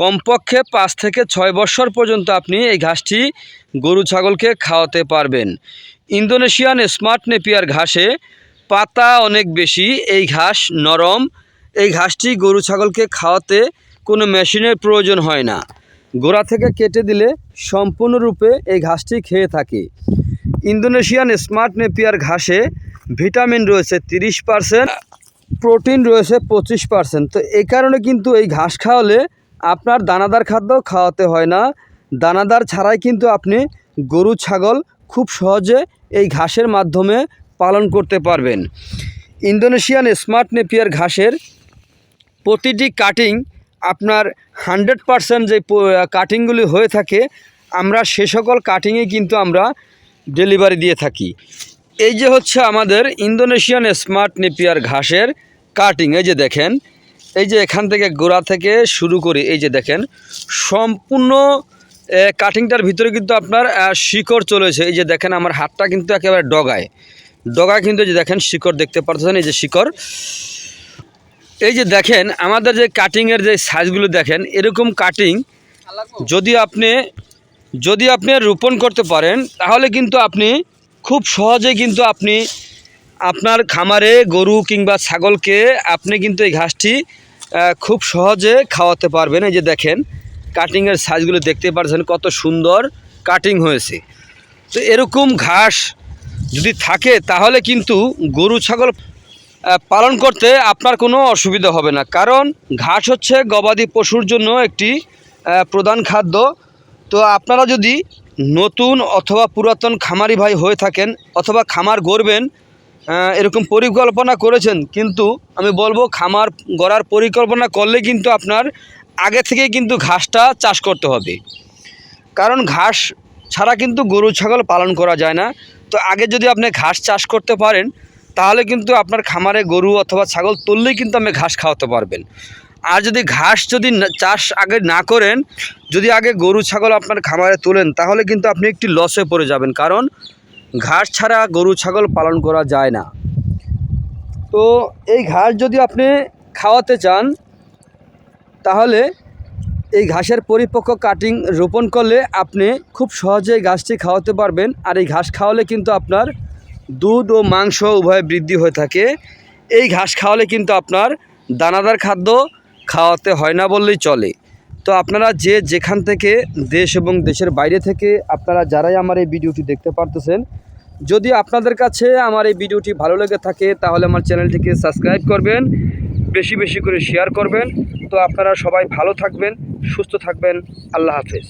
কমপক্ষে পাঁচ থেকে ছয় বছর পর্যন্ত আপনি এই ঘাসটি গরু ছাগলকে খাওয়াতে পারবেন। ইন্দোনেশিয়ান স্মার্ট নেপিয়ার ঘাসে পাতা অনেক বেশি, এই ঘাস নরম। এই ঘাসটি গরু ছাগলকে খাওয়াতে কোনো মেশিনের প্রয়োজন হয় না। গোড়া থেকে কেটে দিলে সম্পূর্ণরূপে এই ঘাসটি খেয়ে থাকে। ইন্দোনেশিয়ান স্মার্ট নেপিয়ার ঘাসে ভিটামিন রয়েছে তিরিশ পারসেন্ট, প্রোটিন রয়েছে পঁচিশ পার্সেন্ট। তো এই কারণে কিন্তু এই ঘাস খাওয়ালে আপনার দানাদার খাদ্য খাওয়াতে হয় না। দানাদার ছাড়াই কিন্তু আপনি গরু, ছাগল খুব সহজে এই ঘাসের মাধ্যমে পালন করতে পারবেন। ইন্দোনেশিয়ান স্মার্ট নেপিয়ার ঘাসের প্রতিটি কাটিং আপনার হান্ড্রেড পারসেন্ট যে কাটিংগুলি হয়ে থাকে, আমরা সে সকল কাটিংয়ে কিন্তু আমরা ডেলিভারি দিয়ে থাকি। এই যে হচ্ছে আমাদের ইন্দোনেশিয়ান স্মার্ট নেপিয়ার ঘাসের কাটিং এই যে দেখেন এই যে এখান থেকে গোড়া থেকে শুরু করি, এই যে দেখেন, সম্পূর্ণ কাটিংটার ভিতরে কিন্তু আপনার শিকড় চলেছে। এই যে দেখেন, আমার হাতটা কিন্তু একেবারে ডগায়। ডগা কিন্তু যে দেখেন, শিকড় দেখতে পাচ্ছেন এই যে শিকড়। এই যে দেখেন, আমাদের যে কাটিংয়ের যে সাইজগুলো দেখেন, এরকম কাটিং যদি আপনি যদি আপনি রোপণ করতে পারেন, তাহলে কিন্তু আপনি খুব সহজে কিন্তু আপনি আপনার খামারে গরু কিংবা ছাগলকে আপনি কিন্তু এই ঘাসটি খুব সহজে খাওয়াতে পারবেন। এই যে দেখেন কাটিংয়ের সাইজগুলো দেখতে পাচ্ছেন কত সুন্দর কাটিং হয়েছে। তো এরকম ঘাস যদি থাকে, তাহলে কিন্তু গরু, ছাগল পালন করতে আপনার কোনো অসুবিধা হবে না। কারণ ঘাস হচ্ছে গবাদি পশুর জন্য একটি প্রধান খাদ্য। তো আপনারা যদি নতুন অথবা পুরাতন খামারি ভাই হয়ে থাকেন অথবা খামার গড়বেন এরকম পরিকল্পনা করেছেন, কিন্তু আমি বলব খামার গড়ার পরিকল্পনা করলে কিন্তু আপনার আগে থেকেই কিন্তু ঘাসটা চাষ করতে হবে। কারণ ঘাস ছাড়া কিন্তু গরু, ছাগল পালন করা যায় না। তো আগে যদি আপনি ঘাস চাষ করতে পারেন, তাহলে কিন্তু আপনার খামারে গরু অথবা ছাগল তুললেই কিন্তু আপনি ঘাস খাওয়াতে পারবেন। আর যদি ঘাস যদি চাষ আগে না করেন, যদি আগে গরু, ছাগল আপনার খামারে তোলেন, তাহলে কিন্তু আপনি একটি লসে পড়ে যাবেন। কারণ ঘাস ছাড়া গরু, ছাগল পালন করা যায় না। তো এই ঘাস যদি আপনি খাওয়াতে চান, তাহলে এই ঘাসের পরিপক্ক কাটিং রোপণ করলে আপনি খুব সহজেই গাছটি খাওয়াতে পারবেন। আর এই ঘাস খাওয়ালে কিন্তু আপনার দুধ ও মাংস উভয় বৃদ্ধি হয়ে থাকে। এই ঘাস খাওয়ালে কিন্তু আপনার দানাদার খাদ্য খাওয়াতে হয় না বললেই চলে। তো আপনারা যে যেখান থেকে দেশ এবং দেশের বাইরে থেকে আপনারা যারাই আমার এই ভিডিওটি দেখতে পারতেছেন, যদি আপনাদের কাছে আমার এই ভিডিওটি ভালো লেগে থাকে, তাহলে আমার চ্যানেলটিকে সাবস্ক্রাইব করবেন, বেশি বেশি করে শেয়ার করবেন। তো আপনারা সবাই ভালো থাকবেন, সুস্থ থাকবেন। আল্লাহ হাফেজ।